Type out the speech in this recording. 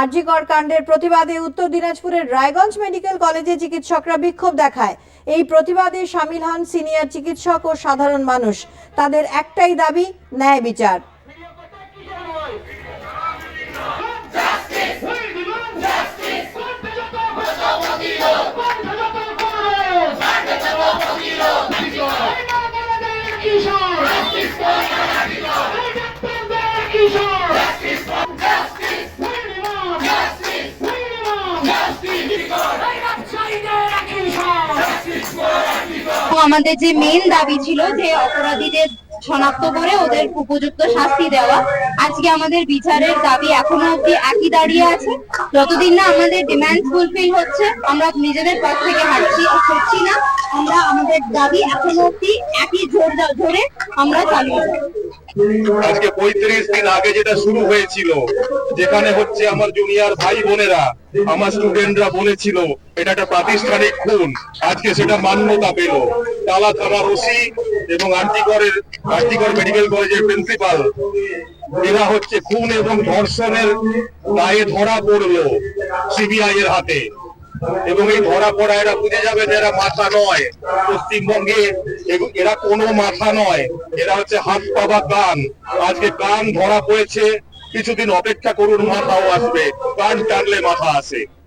আরজিকর কাণ্ডের প্রতিবাদে উত্তর দিনাজপুরের রায়গঞ্জ মেডিকেল কলেজে চিকিৎসকরা বিক্ষোভ দেখায়। এই প্রতিবাদে সামিল হন সিনিয়র চিকিৎসক ও সাধারণ মানুষ। তাদের একটাই দাবি, ন্যায় বিচার। আমাদের যে মেন দাবি ছিল যে অপরাধীদের শনাক্ত করে ওদের উপযুক্ত শাস্তি দেওয়া, আজকে আমাদের বিচারের দাবি এখনও অব্দি একই দাঁড়িয়ে আছে। যতদিন না আমাদের ডিমান্ড ফুলফিল হচ্ছে, আমরা নিজেদের পথ থেকে হাঁটছি হচ্ছি না। আমরা আমাদের দাবি এখনও অব্দি একই ধরে আমরা চালিয়ে যাব আজকে পঁয়ত্রিশ দিন আগে যেটা শুরু হয়েছিল, যেখানে হচ্ছে আমার জুনিয়র ভাই বোনেরা, আমার স্টুডেন্টরা বলেছিল, এটা একটা প্রাতিষ্ঠানিক খুন। আজকে সেটা মান্যতা পেল। তালা থানার ওসি এবং আরটিগড়ের আরটিগড় মেডিকেল কলেজের প্রিন্সিপাল, এরা হচ্ছে খুন এবং ধর্ষণের দায়ে ধরা পড়ল সিবিআই এর হাতে। এবং এই ধরা পড়া এরা বুঝে যাবে যে এরা মাথা নয়। পশ্চিমবঙ্গে এরা কোনো মাথা নয়। এরা হচ্ছে হাত পাবা কান। আজকে কান ধরা পড়েছে, কিছুদিন অপেক্ষা করুন, মাথাও আসবে। কান টানলে মাথা আসে।